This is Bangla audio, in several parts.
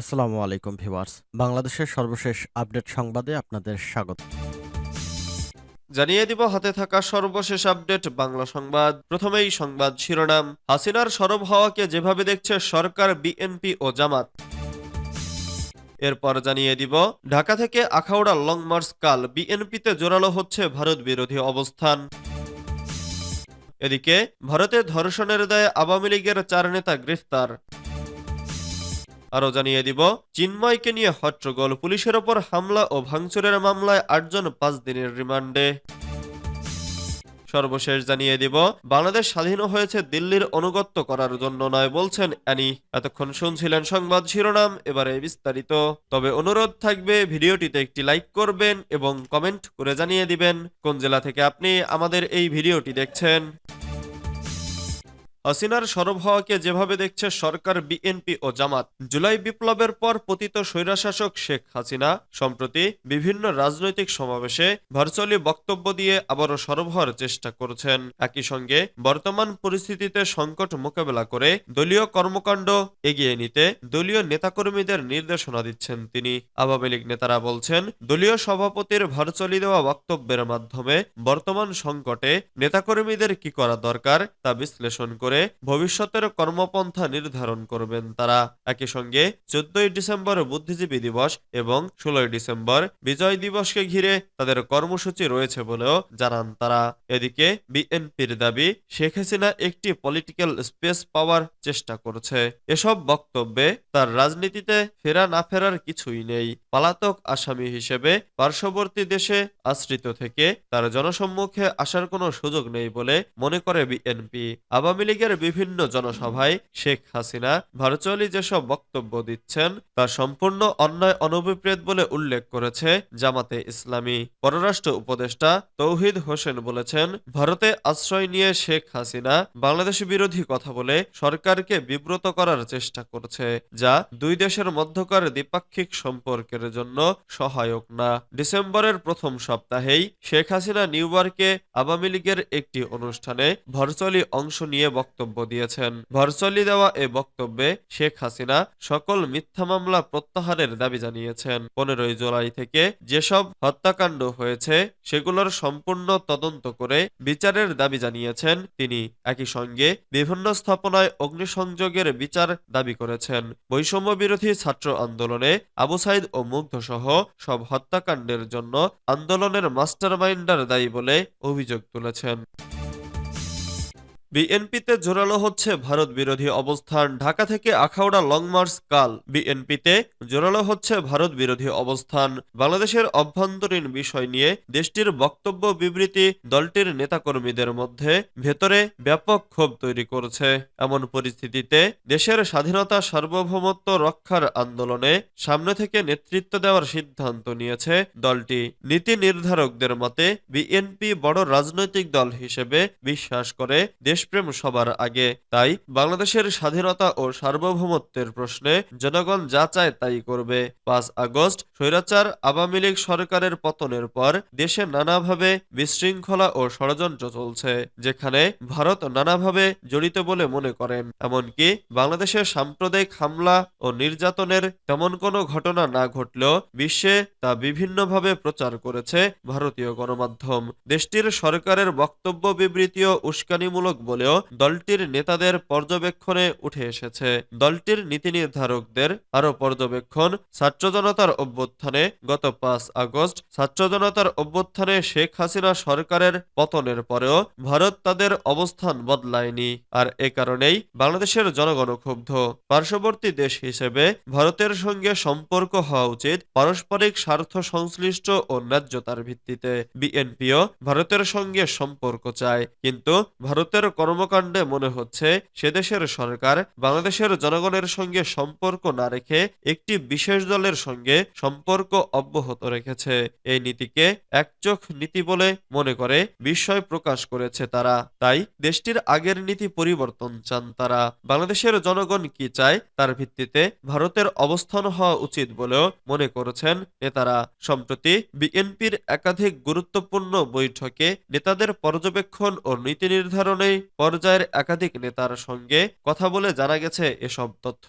আসসালামু আলাইকুম ভিউয়ার্স। বাংলাদেশের সর্বশেষ আপডেট সংবাদে আপনাদের স্বাগত। জানিয়ে দিব, হাতে থাকা সর্বশেষ আপডেট, বাংলা সংবাদ। প্রথমেই সংবাদ শিরোনাম। হাসিনার সরব হওয়াকে যেভাবে দেখছে সরকার, বিএনপি ও জামাত। এরপর জানিয়ে দিব, ঢাকা থেকে আখাউড়া লং মার্চ কাল বিএনপিতে জোরালো হচ্ছে ভারত বিরোধী অবস্থান। এদিকে, ভারতে ধর্ষণের দায়ে আওয়ামী লীগের চার নেতা গ্রেফতার। আরও জানিয়ে দিব, চিন্ময়কে নিয়ে হট্টগোল, পুলিশের ওপর হামলা ও ভাঙচুরের মামলায় আটজন পাঁচ দিনের রিমান্ডে। সর্বশেষ জানিয়ে দিব, বাংলাদেশ স্বাধীন হয়েছে দিল্লির অনুগত্য করার জন্য নয় বলছেন অ্যানি। এতক্ষণ শুনছিলেন সংবাদ শিরোনাম, এবারে বিস্তারিত। তবে অনুরোধ থাকবে, ভিডিওটিতে একটি লাইক করবেন এবং কমেন্ট করে জানিয়ে দিবেন, কোন জেলা থেকে আপনি আমাদের এই ভিডিওটি দেখছেন। হাসিনার সরব হওয়াকে যেভাবে দেখছে সরকার, বিএনপি ও জামাত, জুলাই বিপ্লবের পর পতিত স্বৈরাশাসক শেখ হাসিনা, সম্প্রতি বিভিন্ন রাজনৈতিক সমাবেশে ভার্চুয়ালি বক্তব্য দিয়ে আবারও সরব হওয়ার চেষ্টা করছেন। একই সঙ্গে বর্তমান পরিস্থিতিতে সংকট মোকাবেলা করে দলীয় কর্মকাণ্ড এগিয়ে নিতে দলীয় নেতাকর্মীদের নির্দেশনা দিচ্ছেন তিনি। আওয়ামী লীগ নেতারা বলছেন, দলীয় সভাপতির ভার্চুয়ালি দেওয়া বক্তব্যের মাধ্যমে বর্তমান সংকটে নেতাকর্মীদের কি করা দরকার তা বিশ্লেষণ করে ভবিষ্যতের কর্মপন্থা নির্ধারণ করবেন। তারা একই সঙ্গে চোদ্দই ডিসেম্বর বুদ্ধিজীবী দিবস এবং ষোলোই ডিসেম্বর বিজয় দিবসকে ঘিরে তাদের কর্মসূচি রয়েছে বলেও জানান তারা। এদিকে বিএনপির দাবি, শেখ হাসিনা একটি পলিটিক্যাল স্পেস পাওয়ার চেষ্টা করছে। এসব বক্তব্যে তার রাজনীতিতে ফেরা না ফেরার কিছুই নেই। পলাতক আসামি হিসেবে পার্শ্ববর্তী দেশে আশ্রিত থেকে তার জনসম্মুখে আসার কোনো সুযোগ নেই বলে মনে করে বিএনপি। আওয়ামী লীগের বিভিন্ন জনসভায় শেখ হাসিনা ভার্চুয়ালি যেসব বক্তব্য দিচ্ছেন, তা সম্পূর্ণ অন্যায় অনভিপ্রেত বলে উল্লেখ করেছে জামাতে ইসলামী। পররাষ্ট্র উপদেষ্টা তৌহিদ হোসেন বলেছেন, ভারতে আশ্রয় নিয়ে শেখ হাসিনা বাংলাদেশ বিরোধী কথা বলে সরকারকে বিব্রত করার চেষ্টা করছে, যা দুই দেশের মধ্যকার দ্বিপাক্ষিক সম্পর্কের জন্য সহায়ক না। ডিসেম্বরের প্রথম সপ্তাহেই শেখ হাসিনা নিউ ইয়র্কে আওয়ামী লীগের একটি অনুষ্ঠানে ভার্চুয়ালি অংশ নিয়ে বক্তব্য দিয়েছেন। ভার্চুয়ালি দেওয়া এ বক্তব্যে শেখ হাসিনা সকল মিথ্যা মামলা প্রত্যাহারের দাবি জানিয়েছেন। পনেরোই জুলাই থেকে যেসব হত্যাকাণ্ড হয়েছে, সেগুলোর সম্পূর্ণ তদন্ত করে বিচারের দাবি জানিয়েছেন তিনি। একই সঙ্গে বিভিন্ন স্থাপনায় অগ্নিসংযোগের বিচার দাবি করেছেন। বৈষম্য বিরোধী ছাত্র আন্দোলনে আবু সাইদ ও মুগ্ধ সহ সব হত্যাকাণ্ডের জন্য আন্দোলনের মাস্টারমাইন্ডার দায়ী বলে অভিযোগ তুলেছেন। বিএনপিতে জোরালো হচ্ছে ভারত বিরোধী অবস্থান। ঢাকা থেকে আখাউড়া লং মার্চ কাল বিএনপিতে জোরালো হচ্ছে ভারত বিরোধী অবস্থান। বাংলাদেশের অভ্যন্তরীণ বিষয় নিয়ে দেশটির বক্তব্য বিবৃতি দলটির নেতাকর্মীদের মধ্যে ভেতরে ব্যাপক ক্ষোভ তৈরি করছে। এমন পরিস্থিতিতে দেশের স্বাধীনতা সার্বভৌমত্ব রক্ষার আন্দোলনে সামনে থেকে নেতৃত্ব দেওয়ার সিদ্ধান্ত নিয়েছে দলটি। নীতি নির্ধারকদের মতে, বিএনপি বড় রাজনৈতিক দল হিসেবে বিশ্বাস করে দেশপ্রেম সবার আগে। তাই বাংলাদেশের স্বাধীনতা ও সার্বভৌমত্বের প্রশ্নে জনগণ যা চায় তাই করবে। পাঁচ আগস্ট, স্বৈরাচার আওয়ামী লীগ সরকারের পতনের পর দেশে নানাভাবে বিশৃঙ্খলা ও ষড়যন্ত্র চলছে, যেখানে ভারত নানাভাবে জড়িত বলে মনে করেন। এমনকি বাংলাদেশে সাম্প্রদায়িক হামলা ও নির্যাতনের তেমন কোনো ঘটনা না ঘটলেও বিশ্বে তা বিভিন্নভাবে প্রচার করেছে ভারতীয় গণমাধ্যম। দেশটির সরকারের বক্তব্য বিবৃতিও উস্কানিমূলক বলেও দলটির নেতাদের পর্যবেক্ষণে উঠে এসেছে। দলটির নীতি নির্ধারকদের আরও পর্যবেক্ষণ, ছাত্র জনতার অভ্যুত্থানে গত পাঁচ আগস্ট ছাত্র জনতার অভ্যুত্থানে শেখ হাসিনা সরকারের পতনের পরেও ভারত তাদের অবস্থান বদলায়নি। আর এ কারণেই বাংলাদেশের জনগণ ক্ষুব্ধ। পার্শ্ববর্তী দেশ হিসেবে ভারতের সঙ্গে সম্পর্ক হওয়া উচিত পারস্পরিক স্বার্থ সংশ্লিষ্ট ও ন্যায্যতার ভিত্তিতে। বিএনপিও ভারতের সঙ্গে সম্পর্ক চায়, কিন্তু ভারতের কর্মকাণ্ডে মনে হচ্ছে সে দেশের সরকার বাংলাদেশের জনগণের সঙ্গে সম্পর্ক না রেখে একটি বিশেষ দলের সঙ্গে সম্পর্ক অব্যাহত রেখেছে। এই নীতিকে একচোখ নীতি বলে মনে করে বিস্ময় প্রকাশ করেছে তারা। তাই দেশটির আগের নীতি পরিবর্তন চান তারা। বাংলাদেশের জনগণ কি চায় তার ভিত্তিতে ভারতের অবস্থান হওয়া উচিত বলেও মনে করেছেন নেতারা। সম্প্রতি বিএনপির একাধিক গুরুত্বপূর্ণ বৈঠকে নেতাদের পর্যবেক্ষণ ও নীতি নির্ধারণে পর্যায়ের একাধিক নেতার সঙ্গে কথা বলে জানা গেছে এসব তথ্য।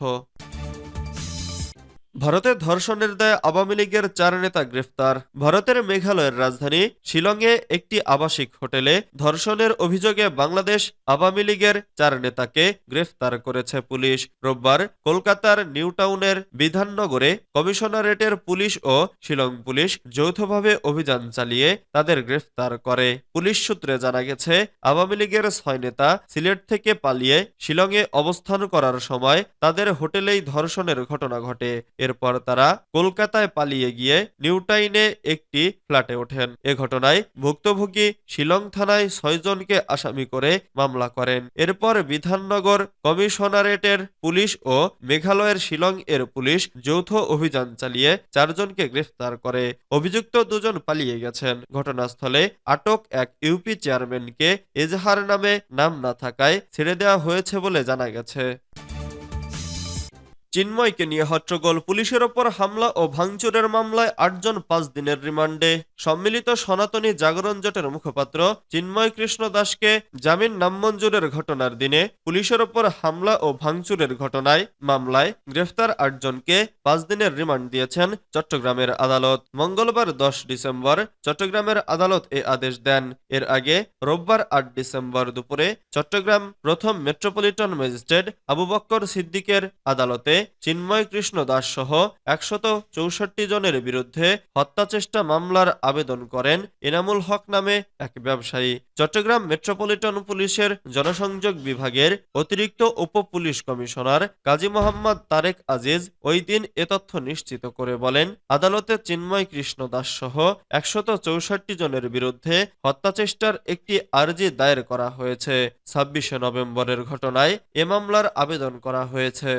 ভারতে ধর্ষণের দায়ে আওয়ামী লীগের চার নেতা গ্রেফতার। ভারতের মেঘালয়ের রাজধানী শিলংয়ে একটি আবাসিক হোটেলে ধর্ষণের অভিযোগে বাংলাদেশ আওয়ামী লীগের চার নেতাকে গ্রেফতার করেছে পুলিশ। রোববার কলকাতার নিউটাউনের বিধাননগরে কমিশনারেটের পুলিশ ও শিলং পুলিশ যৌথভাবে অভিযান চালিয়ে তাদের গ্রেফতার করে। পুলিশ সূত্রে জানা গেছে, আওয়ামী লীগের ছয় নেতা সিলেট থেকে পালিয়ে শিলংয়ে অবস্থান করার সময় তাদের হোটেলেই ধর্ষণের ঘটনা ঘটে। এরপর তারা কলকাতায় পালিয়ে গিয়ে নিউটাইনে একটি ফ্ল্যাটে ওঠেন। এ ঘটনায় ভুক্তভোগী শিলং থানায় ছয়জনকে আসামি করে মামলা করেন। এরপর বিধাননগর কমিশনারেটের পুলিশ ও মেঘালয়ের শিলং এর পুলিশ যৌথ অভিযান চালিয়ে চারজনকে গ্রেফতার করে। অভিযুক্ত দুজন পালিয়ে গেছেন। ঘটনাস্থলে আটক এক ইউপি চেয়ারম্যানকে এজাহার নামে নাম না থাকায় ছেড়ে দেওয়া হয়েছে বলে জানা গেছে। চিন্ময়কে নিয়ে হট্টগোল, পুলিশের ওপর হামলা ও ভাঙচুরের মামলায় আটজন পাঁচ দিনের রিমান্ডে। সম্মিলিত সনাতনী জাগরণ জোটের মুখপাত্র চিন্ময় কৃষ্ণ দাসকে জামিন নামঞ্জুরের ঘটনার দিনে পুলিশের ওপর হামলা ও ভাঙচুরের ঘটনায় মামলায় গ্রেফতার আটজনকে পাঁচ দিনের রিমান্ড দিয়েছেন চট্টগ্রামের আদালত। মঙ্গলবার দশ ডিসেম্বর চট্টগ্রামের আদালত এ আদেশ দেন। এর আগে রোববার আট ডিসেম্বর দুপুরে চট্টগ্রাম প্রথম মেট্রোপলিটন ম্যাজিস্ট্রেট আবু বক্কর সিদ্দিকের আদালতে চিন্ময় কৃষ্ণ দাস সহ একশত চৌষট্টি জনের বিরুদ্ধে হত্যাচেষ্টা মামলার আবেদন করেন এনামুল হক নামে এক ব্যবসায়ী। চট্টগ্রাম মেট্রোপলিটন পুলিশের জনসংযোগ বিভাগের অতিরিক্ত উপ পুলিশ কমিশনার কাজী মোহাম্মদ তারেক আজিজ ওই দিন এ তথ্য নিশ্চিত করে বলেন, আদালতে চিন্ময় কৃষ্ণ দাস সহ একশত চৌষট্টি জনের বিরুদ্ধে হত্যাচেষ্টার একটি আর্জি দায়ের করা হয়েছে। ছাব্বিশে নভেম্বরের ঘটনায় এ মামলার আবেদন করা হয়েছে।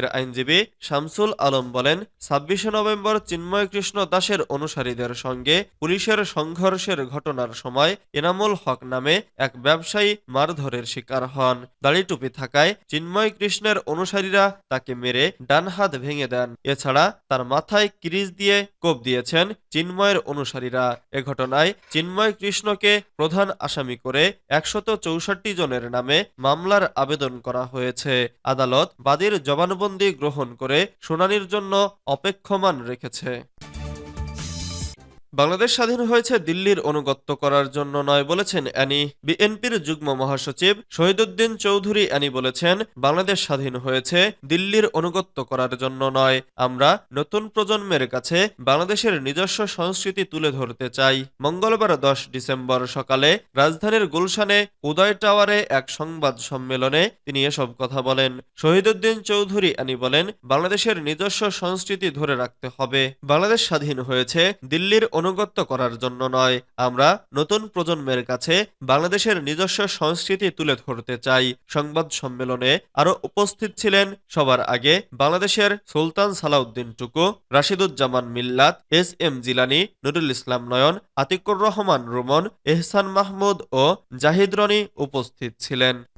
বাদীপক্ষের আইনজীবী শামসুল আলম বলেন, ছাব্বিশে নভেম্বর চিন্ময় কৃষ্ণ দাসের অনুসারীদের সঙ্গে পুলিশের সংঘর্ষের ঘটনার সময় এনামুল হক নামে এক ব্যবসায়ী মারধরের শিকার হন। দাড়ি টুপি থাকায় চিন্ময় কৃষ্ণের অনুসারীরা তাকে মেরে ডান হাত ভেঙে দেন। এছাড়া তার মাথায় ক্রিজ দিয়ে কোপ দিয়েছেন চিন্ময়ের অনুসারীরা। এ ঘটনায় চিন্ময় কৃষ্ণকে প্রধান আসামি করে একশত জনের নামে মামলার আবেদন করা হয়েছে। আদালত বাদীর জবানবন্দি গ্রহণ করে শুনানির জন্য অপেক্ষমান রেখেছে। বাংলাদেশ স্বাধীন হয়েছে দিল্লির অনুগত্য করার জন্য নয় বলেছেন অ্যানি। বিএনপির যুগ্ম মহাসচিব শহীদুদ্দিন চৌধুরী অ্যানি বলেছেন, বাংলাদেশ স্বাধীন হয়েছে দিল্লির অনুগত্য করার জন্য নয়। আমরা নতুন প্রজন্মের কাছে বাংলাদেশের নিজস্ব সংস্কৃতি তুলে ধরতে চাই। মঙ্গলবার দশ ডিসেম্বর সকালে রাজধানীর গুলশানে উদয় টাওয়ারে এক সংবাদ সম্মেলনে তিনি এসব কথা বলেন। শহীদুদ্দিন চৌধুরী অ্যানি বলেন, বাংলাদেশের নিজস্ব সংস্কৃতি ধরে রাখতে হবে। বাংলাদেশ স্বাধীন হয়েছে দিল্লির অনুগত্য করার জন্য নয়। আমরা নতুন প্রজন্মের কাছে বাংলাদেশের নিজস্ব সংস্কৃতি তুলে ধরতে চাই। সংবাদ সম্মেলনে আরও উপস্থিত ছিলেন সবার আগে বাংলাদেশের সুলতান সালাউদ্দিন টুকু রাশিদুজ্জামান মিল্লাত, এস এম জিলানি, নুরুল ইসলাম নয়ন, আতিকুর রহমান রুমন, এহসান মাহমুদ ও জাহিদ রনি উপস্থিত ছিলেন।